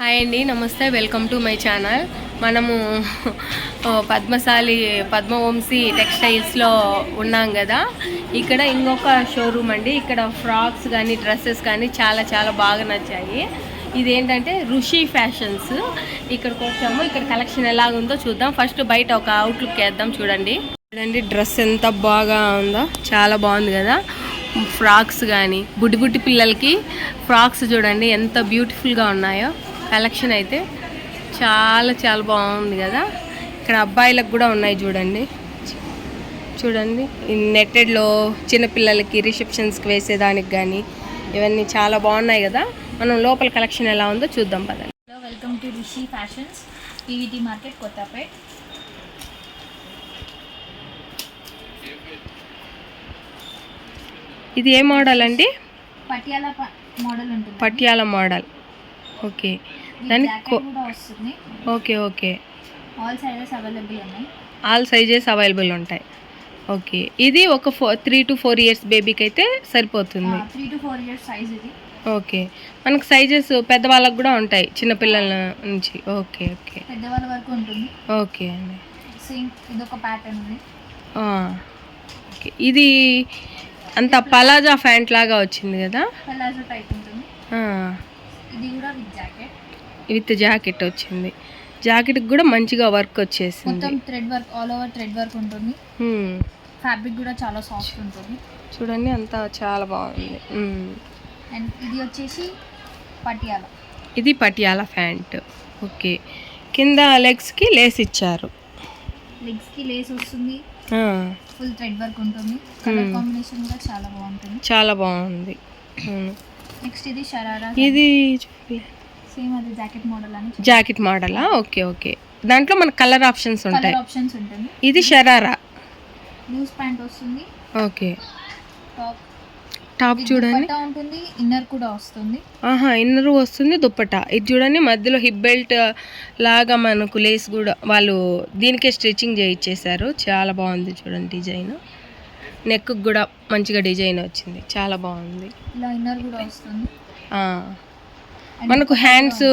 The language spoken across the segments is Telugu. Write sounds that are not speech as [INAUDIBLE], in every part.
హాయ్ అండి నమస్తే వెల్కమ్ టు మై ఛానల్. మనము పద్మశాలి పద్మవంశీ టెక్స్టైల్స్లో ఉన్నాం కదా. ఇక్కడ ఇంకొక షోరూమ్ అండి. ఇక్కడ ఫ్రాక్స్ కానీ డ్రెస్సెస్ కానీ చాలా చాలా బాగా నచ్చాయి. ఇదేంటంటే ఋషి ఫ్యాషన్స్. ఇక్కడికి వచ్చాము. ఇక్కడ కలెక్షన్ ఎలా ఉందో చూద్దాం. ఫస్ట్ బయట ఒక అవుట్లుక్ వేద్దాం చూడండి. చూడండి డ్రెస్ ఎంత బాగా ఉందో. చాలా బాగుంది కదా. ఫ్రాక్స్ కానీ బుడ్డి బుడ్డి పిల్లలకి ఫ్రాక్స్ చూడండి ఎంత బ్యూటిఫుల్గా ఉన్నాయో. కలెక్షన్ అయితే చాలా చాలా బాగుంది కదా. ఇక్కడ అబ్బాయిలకు కూడా ఉన్నాయి చూడండి. చూడండి నెట్టెడ్లో చిన్నపిల్లలకి రిసెప్షన్స్కి వేసేదానికి కానీ ఇవన్నీ చాలా బాగున్నాయి కదా. మనం లోపల కలెక్షన్ ఎలా ఉందో చూద్దాం పదండి. Hello welcome to Rishi fashions PVT market Kothapet ఇది ఏ మోడల్ అండి? పటియాలా మోడల్ ఉంటుంది. పటియాల మోడల్ ఓకే దాని జాకెట్ కో- కూడా వస్తుంది. Okay okay all sizes available ఉన్నాయి. ఆల్ సైజెస్ అవైలబుల్ ఉంటాయి. ఓకే ఇది ఒక ఫో త్రీ టు ఫోర్ ఇయర్స్ బేబీకి అయితే సరిపోతుంది. Three to four years size ఇది. ఓకే మనకు సైజెస్ పెద్దవాళ్ళకు కూడా ఉంటాయి చిన్నపిల్లల నుంచి. ఓకే ఓకే పెద్దవాళ్ళ వరకు ఉంటుంది. ఓకే అండి. ఇది ఒక ప్యాటర్న్ ఉంది. ఓకే ఇది అంత పలాజా ప్యాంట్ లాగా వచ్చింది కదా? పలాజో టైప్ ఉంటుంది. ఇది కూడా విత్ విత్ జాకెట్ వచ్చింది. జాకెట్కి కూడా మంచిగా వర్క్ వచ్చేసింది. మొత్తం thread work all over thread work ఉంటుంది. ఫ్యాబ్రిక్ కూడా చాలా సాఫ్ట్ ఉంటుంది. చూడండి అంతా చాలా బాగుంది. అండ్ ఇది వచ్చేసి పటియాలా. ఇది పటియాల ప్యాంట్. ఓకే. కింద లెగ్స్కి లేస్ ఇచ్చారు. లెగ్స్కి లేస్ వస్తుంది. ఫుల్ థ్రెడ్ వర్క్ ఉంటుంది. కలర్. కాంబినేషన్ కూడా చాలా బాగుంటుంది. చాలా బాగుంది. నెక్స్ట్ ఇది షరారా. ఇది సేమ్ అది జాకెట్ మోడల్ అని జాకెట్ మోడలా ఓకే ఓకే దాంట్లో మనకు కలర్ ఆప్షన్స్ ఉంటాయి. ఆప్షన్స్ ఉంటుంది. ఇది షరారా లూజ్ ప్యాంట్ వస్తుంది. ఓకే టాప్ టాప్ చూడండి. ఉంటుంది ఇన్నర్ కూడా వస్తుంది. ఆహా ఇన్నర్ వస్తుంది దుప్పట ఇది చూడండి మధ్యలో హిప్ బెల్ట్ లాగా మనకు లేస్ కూడా వాళ్ళు దీనికే స్టిచ్చింగ్ చేయించేశారు చాలా బాగుంది చూడండి డిజైన్ నెక్ కూడా మంచిగా డిజైన్ వచ్చింది. చాలా బాగుంది. ఇలా ఇన్నర్ కూడా వస్తుంది. మనకు హ్యాండ్స్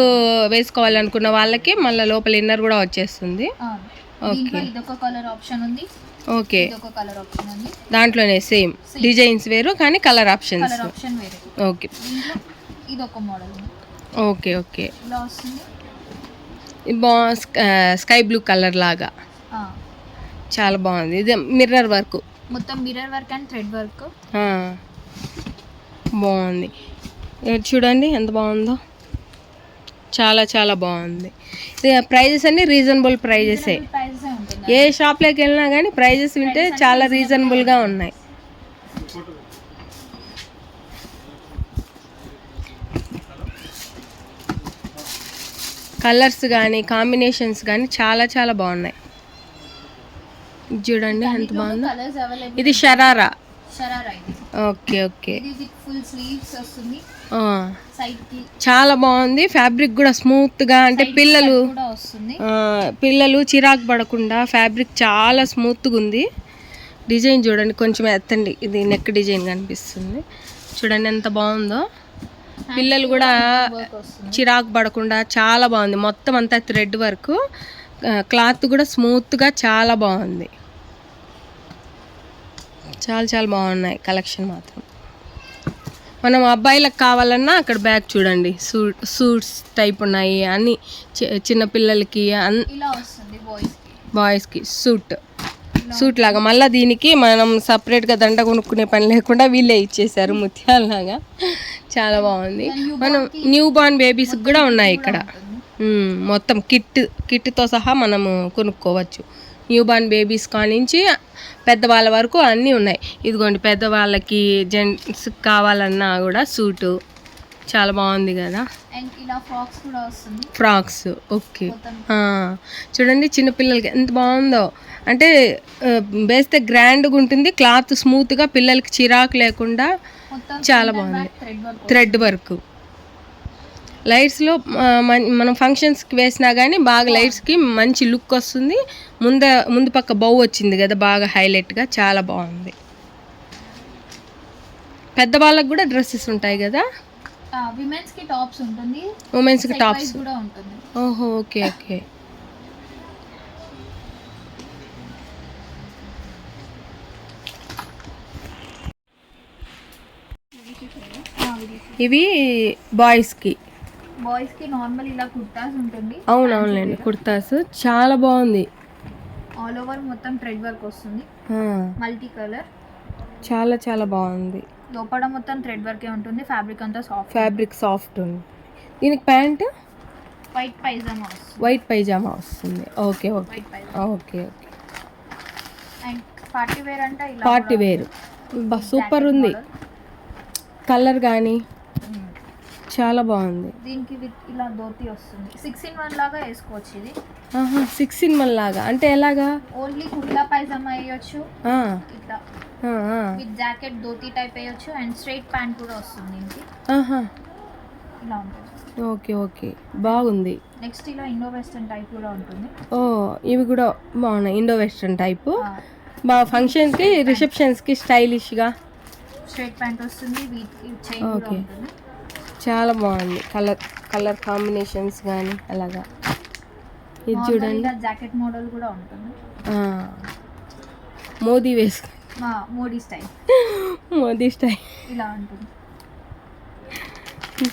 వేసుకోవాలనుకున్న వాళ్ళకి మళ్ళీ లోపల ఇన్నర్ కూడా వచ్చేస్తుంది. ఇదొక కలర్ ఆప్షన్ ఉంది. ఓకే దాంట్లోనే సేమ్ డిజైన్స్ వేరు కానీ కలర్ ఆప్షన్స్ కలర్ ఆప్షన్ వేరే. ఓకే మోడల్ ఓకే ఓకే బా స్కై బ్లూ కలర్ లాగా. చాలా బాగుంది. ఇది మిర్రర్ వర్క్ మొత్తం mirror work and thread work బాగుంది. చూడండి ఎంత బాగుందో. చాలా చాలా బాగుంది. ప్రైజెస్ అన్ని రీజనబుల్ ప్రైజెసే. ఏ షాప్లోకి వెళ్ళినా కానీ ప్రైజెస్ వింటే చాలా రీజనబుల్గా ఉన్నాయి. కలర్స్ కానీ కాంబినేషన్స్ కానీ చాలా చాలా బాగున్నాయి. చూడండి ఎంత బాగుందో. ఇది sharara. Okay okay. Full sleeves వస్తుంది. చాలా బాగుంది. ఫ్యాబ్రిక్ కూడా స్మూత్గా అంటే side పిల్లలు పిల్లలు చిరాకు పడకుండా ఫ్యాబ్రిక్ చాలా స్మూత్గా ఉంది. డిజైన్ చూడండి కొంచెం ఎత్తండి. ఇది నెక్ డిజైన్ కనిపిస్తుంది. చూడండి ఎంత బాగుందో. పిల్లలు కూడా చిరాకు పడకుండా చాలా బాగుంది. మొత్తం అంతా థ్రెడ్ వర్క్ క్లాత్ కూడా స్మూత్గా చాలా బాగుంది. చాలా చాలా బాగున్నాయి. కలెక్షన్ మాత్రం. మనం అబ్బాయిలకు కావాలన్నా అక్కడ బ్యాగ్ చూడండి. సూట్ సూట్స్ టైప్ ఉన్నాయి అన్ని చి- చిన్న పిల్లలకి అన్ బాయ్స్కి సూట్. సూట్ లాగా. మళ్ళీ దీనికి మనం సపరేట్గా దండ కొనుక్కునే పని లేకుండా వీళ్ళే ఇచ్చేసారు ముత్యాలలాగా చాలా బాగుంది. మనం న్యూ బార్న్ బేబీస్కి కూడా ఉన్నాయి ఇక్కడ. మొత్తం కిట్ కిట్తో సహా మనము కొనుక్కోవచ్చు. న్యూ బార్న్ బేబీస్ కానించి పెద్దవాళ్ళ వరకు అన్నీ ఉన్నాయి. ఇదిగోండి పెద్దవాళ్ళకి జెంట్స్ కావాలన్నా కూడా సూటు. చాలా బాగుంది కదా? ఫ్రాక్స్ కూడా వస్తుంది. Frocks okay. చూడండి చిన్నపిల్లలకి ఎంత బాగుందో. అంటే వేస్తే గ్రాండ్గా ఉంటుంది క్లాత్ స్మూత్గా పిల్లలకి చిరాకు లేకుండా చాలా బాగుంది. థ్రెడ్ వర్క్ లైట్స్లో మనం ఫంక్షన్స్కి వేసినా కానీ బాగా లైట్స్కి మంచి లుక్ వస్తుంది. ముంద ముందు పక్క బౌ వచ్చింది కదా బాగా హైలైట్గా చాలా బాగుంది. పెద్దవాళ్ళకి కూడా డ్రెస్సెస్ ఉంటాయి కదా? విమెన్స్కి టాప్స్ ఉంటుంది. ఉమెన్స్కి టాప్స్. కూడా ఉంటుంది. ఓహో ఓకే ఓకే. ఇవి బాయ్స్కి. బాయ్స్కి నార్మల్ ఇలా కుర్తాస్ ఉంటుంది. అవునవునులేండి కుర్తాస్ చాలా బాగుంది. ఆల్ ఓవర్ మొత్తం థ్రెడ్ వర్క్ వస్తుంది. మల్టీ కలర్ చాలా చాలా బాగుంది. లోపల మొత్తం థ్రెడ్ వర్కే ఉంటుంది. ఫ్యాబ్రిక్ అంతా సాఫ్ట్ ఫ్యాబ్రిక్ సాఫ్ట్ ఉంది. దీనికి ప్యాంట్? వైట్ పైజామా వస్తుంది. వైట్ పైజామా వస్తుంది. Okay okay okay okay and party wear అంటే పార్టీ వేర్ సూపర్ ఉంది. కలర్ కానీ చాలా బాగుంది. దీనికి విత్ ఇలా ధోతి వస్తుంది. సిక్స్ ఇన్ వన్ లాగా వేసుకోవచ్చు ఇది. ఆహా సిక్స్ ఇన్ వన్ లాగా. అంటే ఎలాగా? ఓన్లీ కుర్తా పైజామా వేయొచ్చు. ఇట్లా. విత్ జాకెట్ ధోతి టైప్ వేయొచ్చు. అండ్ స్ట్రైట్ ప్యాంట్ కూడా వస్తుంది దీనికి. ఆహా. ఇలా ఉంటుంది. Okay okay. బాగుంది. నెక్స్ట్ ఇలా ఇండో వెస్టర్న్ టైప్ కూడా ఉంటుంది. ఓ ఇవి కూడా బాగున్నాయి. ఇండో వెస్ట్రన్ టైపు బాగా ఫంక్షన్స్కి రిసెప్షన్స్కి స్టైలిష్గా స్ట్రైట్ ప్యాంట్ వస్తుంది. వీటికి చైన్ కూడా. ఉంటుంది. చాలా బాగుంది. కలర్ కలర్ కాంబినేషన్స్ కానీ అలాగా. ఇది చూడండి. జాకెట్ మోడల్ కూడా ఉంటుంది. మోదీ వేసుకో మోడీ స్టైల్ మోదీ స్టైల్ [LAUGHS] ఇలా ఉంటుంది.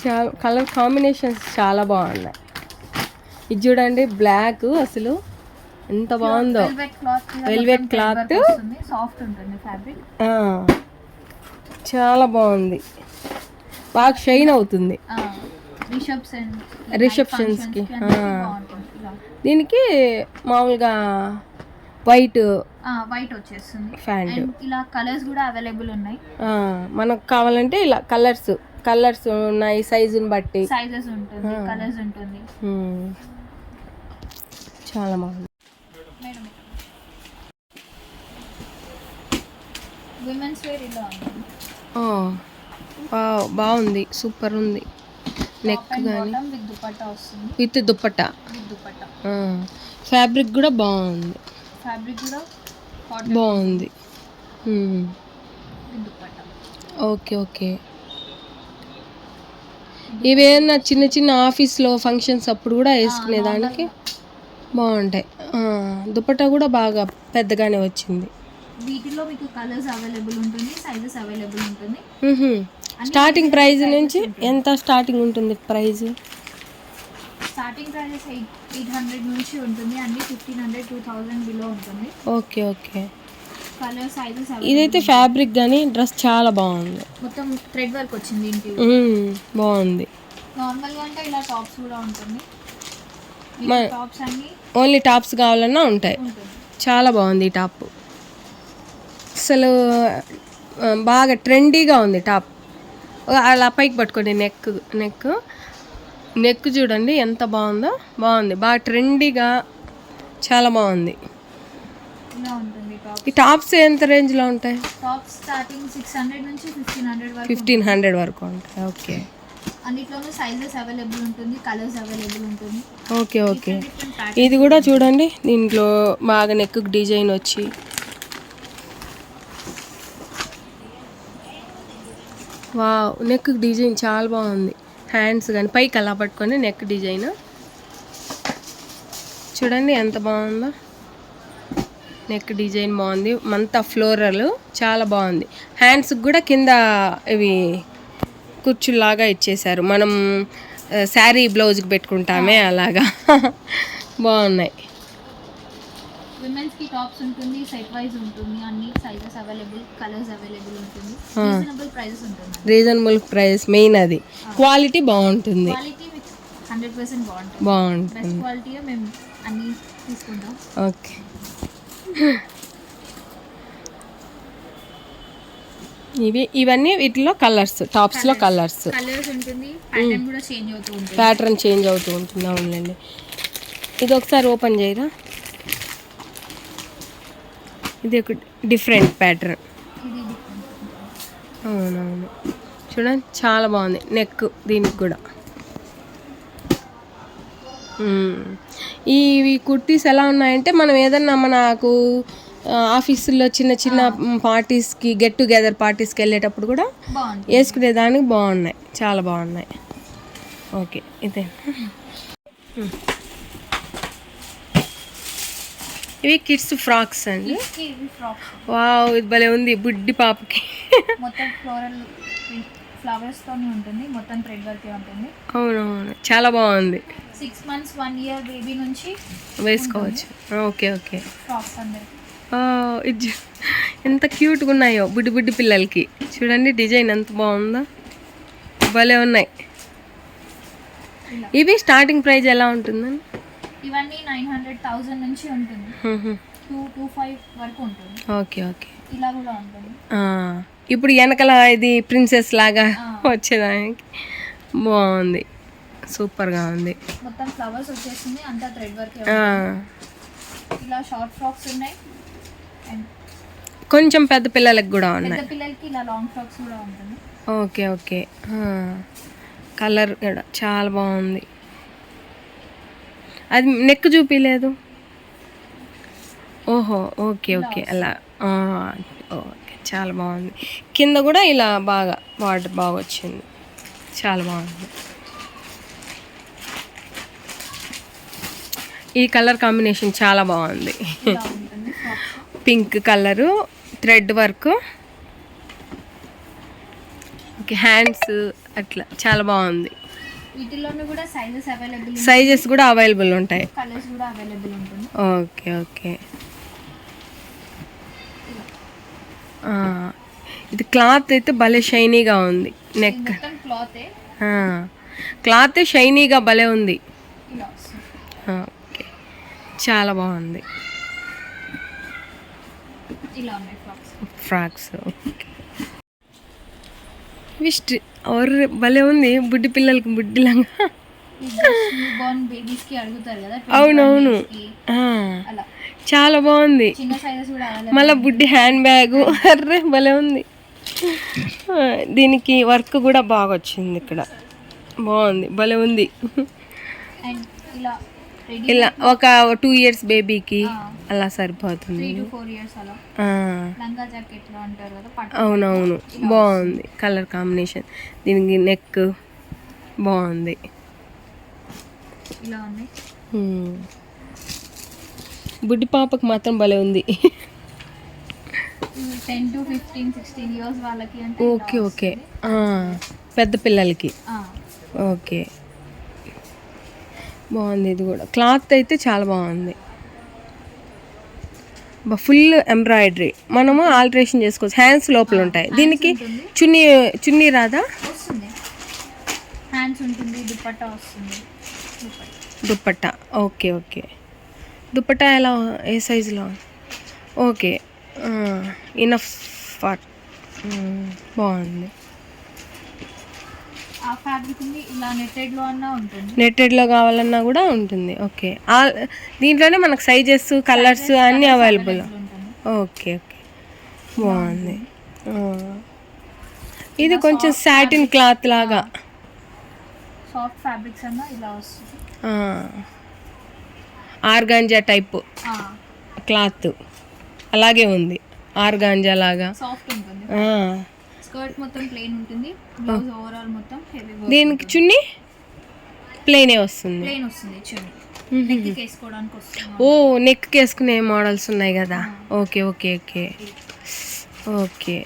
చాలా కలర్ కాంబినేషన్స్ చాలా బాగున్నాయి. ఇది చూడండి బ్లాక్ అసలు ఎంత బాగుందో. వెల్వెట్ క్లాత్ సాఫ్ట్ ఉంటుంది ఫ్యాబ్రిక్ చాలా బాగుంది. బాగా షైన్ అవుతుంది. రిసెప్షన్ Receptions కి, ఆ. బాగుంటుంది ఇలా. దీనికి మామూలుగా వైట్ వైట్ వచ్చేస్తుంది. అండ్ ఇలా కలర్స్ కూడా అవైలబుల్ ఉన్నాయి. మనకు కావాలంటే ఇలా కలర్స్ కలర్స్ ఉన్నాయి సైజుని బట్టి. సైజెస్ ఉంటుంది. కలర్స్ ఉంటుంది. చాలా బాగుంది. విమెన్స్ వేర్ ఇలా బాగుంది. సూపర్ ఉంది. నెక్ కానీ విత్ దుప్పట ఫ్యాబ్రిక్ కూడా బాగుంది. ఫ్యాబ్రిక్ కూడా బాగుంది. Okay okay. ఇవేమన్నా చిన్న చిన్న ఆఫీస్లో ఫంక్షన్స్ అప్పుడు కూడా వేసుకునే దానికి బాగుంటాయి. దుపట్టా కూడా బాగా పెద్దగానే వచ్చింది. వీటిలో మీకు కలర్స్ అవైలబుల్ ఉంటుంది సైజెస్ అవైలబుల్ ఉంటుంది. స్టార్టింగ్ ప్రైస్ నుంచి ఎంత స్టార్టింగ్ ఉంటుంది price starting prices eight hundred నుంచి ఉంటుంది. అన్ని fifteen hundred two thousand below ఉంటుంది. ఓకే ఓకే కలర్ సైజెస్ ఇదైతే ఫ్యాబ్రిక్ కానీ డ్రెస్ చాలా బాగుంది. మొత్తం థ్రెడ్ వర్క్ వచ్చింది ఇంటి మ్మ్. బాగుంది. నార్మల్గా అంటే ఇలా టాప్స్ కూడా ఉంటుంది. టాప్స్ అన్ని ఓన్లీ టాప్స్ కావాలన్నా ఉంటాయి. చాలా బాగుంది ఈ టాప్ అసలు బాగా ట్రెండీగా ఉంది టాప్ అలా పైకి పట్టుకోండి నెక్ నెక్. నెక్ చూడండి ఎంత బాగుందో. బాగుంది. బాగా ట్రెండీగా చాలా బాగుంది. ఈ టాప్స్. ఎంత రేంజ్లో ఉంటాయి? టాప్స్ స్టార్టింగ్ సిక్స్ హండ్రెడ్ నుంచి ఫిఫ్టీన్ హండ్రెడ్ వరకు ఫిఫ్టీన్ హండ్రెడ్ వరకు ఉంటాయి. ఓకే. అన్నిట్లోనూ సైజెస్ అవైలబుల్ ఉంటుంది కలర్స్ అవైలబుల్ ఉంటుంది. Okay okay. ఇది కూడా చూడండి. దీంట్లో బాగా నెక్ డిజైన్ వచ్చి వావ్ నెక్ డిజైన్ చాలా బాగుంది. హ్యాండ్స్ కానీ పైకి అలా పట్టుకొని నెక్ డిజైన్ చూడండి ఎంత బాగుందో. నెక్ డిజైన్ బాగుంది. మంతా ఫ్లోరల్ చాలా బాగుంది. హ్యాండ్స్కి కూడా కింద ఇవి కుర్చులాగా ఇచ్చేసారు మనం శారీ బ్లౌజ్కి పెట్టుకుంటామే అలాగా. [LAUGHS] బాగున్నాయి. విమెన్స్కి టాప్స్ ఉంటుంది సెట్ వైజ్ ఉంటుంది అన్ని సైజెస్ అవైలబుల్ కలర్స్ అవైలబుల్ ఉంటుంది. రీజనబుల్ ప్రైసెస్ ఉంటుంది. రీజనబుల్ ప్రైస్ మెయిన్ అది. క్వాలిటీ బాగుంటుంది. క్వాలిటీ హండ్రెడ్ పర్సెంట్ బాగుంటుంది. బాగుంటుంది బెస్ట్ క్వాలిటీ మేము అన్ని తీసుకుంటాం. ఓకే ఇవి ఇవన్నీ వీటిలో కలర్స్ టాప్స్లో కలర్స్ కలర్స్ ఉంటుంది ప్యాటర్న్ కూడా చేంజ్ అవుతూ ఉంటుంది. ప్యాటర్న్ చేంజ్ అవుతూ ఉంటుంది అవునండి ఇది ఒకసారి ఓపెన్ చేయరా? ఇది ఒక డిఫరెంట్ ప్యాటర్న్. అవునవును. చూడండి చాలా బాగుంది. నెక్ దీనికి కూడా. ఇవి కుర్తీస్ ఎలా ఉన్నాయంటే మనం ఏదన్నా మనకు ఆఫీసుల్లో చిన్న చిన్న పార్టీస్కి గెట్ టుగెదర్ పార్టీస్కి వెళ్ళేటప్పుడు కూడా వేసుకునే దానికి బాగున్నాయి. చాలా బాగున్నాయి. ఓకే ఇదే. ఇవి కిడ్స్ ఫ్రాక్స్ అండి. వావ్ ఇది భలే ఉంది బుడ్డి పాపకి. మొత్తం ఫ్లోరల్ ఫ్లవర్స్ తోనే ఉంటుంది మొత్తం థ్రెడ్ వర్కే ఉంటుంది. అవునవును చాలా బాగుంది. Six months one year baby నుంచి వేసుకోవచ్చు. Okay okay. ఫ్రాక్స్ అందరికి. ఇది ఎంత క్యూట్గా ఉన్నాయో బుడ్డి బుడ్డి పిల్లలకి. చూడండి డిజైన్ ఎంత బాగుందో. భలే ఉన్నాయి. ఇవి స్టార్టింగ్ ప్రైస్ ఎలా ఉంటుందని ఇవన్నీ నైన్ హండ్రెడ్ థౌజండ్ నుంచి ఉంటుంది. టూ టూ ఫైవ్ వరకు ఉంటుంది. Okay okay. ఇలా కూడా ఉంటుంది. ఇప్పుడు వెనకల ఇది ప్రిన్సెస్ లాగా. వచ్చేదానికి బాగుంది. సూపర్గా ఉంది. మొత్తం ఫ్లవర్స్ వచ్చేసింది అంతా థ్రెడ్ వర్కే. ఇలా షార్ట్ ఫ్రాక్స్ ఉన్నాయి. కొంచెం పెద్ద పిల్లలకి కూడా ఉన్నాయి. పెద్ద పిల్లలకి ఇలా లాంగ్ ఫ్రాక్స్ కూడా ఉంటుంది. Okay okay. కలర్ కూడా చాలా బాగుంది. అది నెక్ చూపించలేదు ఓహో ఓకే ఓకే అలా. ఓకే చాలా బాగుంది. కింద కూడా ఇలా బాగా వాటర్ బాగా వచ్చింది. చాలా బాగుంది. ఈ కలర్ కాంబినేషన్ చాలా బాగుంది. Pink colour thread work. Okay hands అట్లా. చాలా బాగుంది. వీటిలోనూ కూడా సైజెస్ అవైలబుల్ సైజెస్ కూడా అవైలబుల్ ఉంటాయి. కలర్స్ కూడా అవైలబుల్ ఉంటుంది. Okay okay. ఇది క్లాత్ అయితే భలే షైనీగా ఉంది. నెక్ క్లాతే. క్లాత్ షైనీగా భలే ఉంది. ఓకే. చాలా బాగుంది. Frocks okay. ఇవి స్ట్రి और భలే ఉంది బుడ్డి పిల్లలకి బుడ్డిలాగా. అవునవును. 21 days కి. ఆ, అలా. చాలా బాగుంది. మళ్ళీ బుడ్డి హ్యాండ్ బ్యాగ్. అర్రే భలే ఉంది. దీనికి వర్క్ కూడా బాగా వచ్చింది ఇక్కడ. బాగుంది భలే ఉంది. ఇలా ఒక టూ ఇయర్స్ బేబీకి. అలా సరిపోతుంది. అవునవును. బాగుంది. Colour combination. దీనికి నెక్ బాగుంది. బుడ్డి పాపకి మాత్రం భలే ఉంది. Ten to fifteen sixteen years వాళ్ళకి ఓకే ఓకే. పెద్ద పిల్లలకి. ఓకే. బాగుంది ఇది కూడా. క్లాత్ అయితే చాలా బాగుంది. ఫుల్ ఎంబ్రాయిడరీ మనము ఆల్టరేషన్ చేసుకోవచ్చు. హ్యాండ్స్ లోపల ఉంటాయి. దీనికి ఉంటుంది. చున్నీ చున్నీ రాదా? హ్యాండ్స్ ఉంటుంది దుపట్టా వస్తుంది. దుప్పట్టా. ఓకే ఓకే దుప్పట్టా ఎలా ఏ సైజులో ఓకే ఇనఫ్ ఫార్ బాగుంది. ఆ ఫ్యాబ్రిక్ ఉంది. ఇలా నెట్టెడ్లో అన్నా ఉంటుంది. నెట్టెడ్లో కావాలన్నా కూడా ఉంటుంది. ఓకే దీంట్లోనే మనకు సైజెస్ కలర్స్ అన్నీ అవైలబుల్ ఓకే ఓకే బాగుంది. ఇది కొంచెం సాటిన్ క్లాత్ లాగా. సాఫ్ట్ ఫ్యాబ్రిక్స్ అన్నా ఇలా వస్తుంది. ఆర్గాంజా టైప్ క్లాత్ అలాగే ఉంది. ఆర్గాంజా లాగా. సాఫ్ట్ ఉంటుంది. స్కర్ట్ మొత్తం ప్లెయిన్ ఉంటుంది. బ్లౌజ్ ఓవరాల్ మొత్తం హెవీ దీనికి చున్నీ? ప్లెయినే వస్తుంది. ప్లెయిన్ వస్తుంది చున్నీ. నెక్ వేసుకోవడానికి వస్తుంది ఓ నెక్ వేసుకునే మోడల్స్ ఉన్నాయి కదా. Okay okay okay. ఓకే.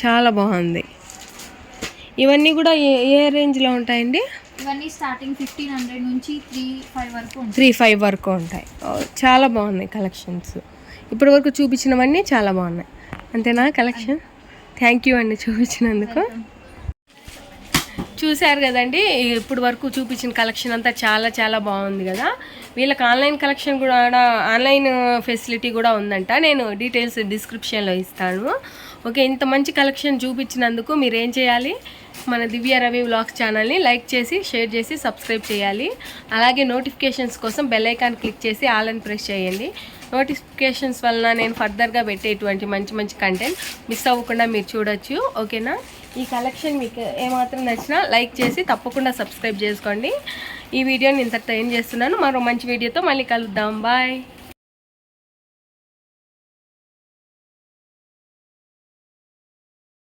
చాలా బాగుంది. ఇవన్నీ కూడా ఏ ఏ రేంజ్లో ఉంటాయండి? ఇవన్నీ స్టార్టింగ్ ఫిఫ్టీన్ హండ్రెడ్ నుంచి త్రీ ఫైవ్ వరకు త్రీ ఫైవ్ వరకు ఉంటాయి. చాలా బాగున్నాయి కలెక్షన్స్ ఇప్పటి వరకు చూపించినవన్నీ చాలా బాగున్నాయి. అంతేనా కలెక్షన్ థ్యాంక్ యూ అండి చూపించినందుకు. చూశారు కదండి ఇప్పుడు వరకు చూపించిన కలెక్షన్ అంతా చాలా చాలా బాగుంది కదా. వీళ్ళకి ఆన్లైన్ కలెక్షన్ కూడా ఆన్లైన్ ఫెసిలిటీ కూడా ఉందంట. నేను డీటెయిల్స్ డిస్క్రిప్షన్లో ఇస్తాను. ఓకే ఇంత మంచి కలెక్షన్ చూపించినందుకు మీరు ఏం చేయాలి? మన దివ్య రవి వ్లాగ్స్ ఛానల్ని లైక్ చేసి షేర్ చేసి సబ్స్క్రైబ్ చేయాలి. అలాగే నోటిఫికేషన్స్ కోసం బెల్ ఐకాన్ క్లిక్ చేసి ఆల్ అని ప్రెస్ చేయండి. నోటిఫికేషన్స్ వలన నేను ఫర్దర్గా పెట్టేటువంటి మంచి మంచి కంటెంట్ మిస్ అవ్వకుండా మీరు చూడొచ్చు. ఓకేనా? ఈ కలెక్షన్ మీకు ఏమాత్రం నచ్చినా లైక్ చేసి తప్పకుండా సబ్స్క్రైబ్ చేసుకోండి. ఈ వీడియోని ఇంతటితో ఏం చేస్తున్నాను. మరో మంచి వీడియోతో మళ్ళీ కలుద్దాం. బాయ్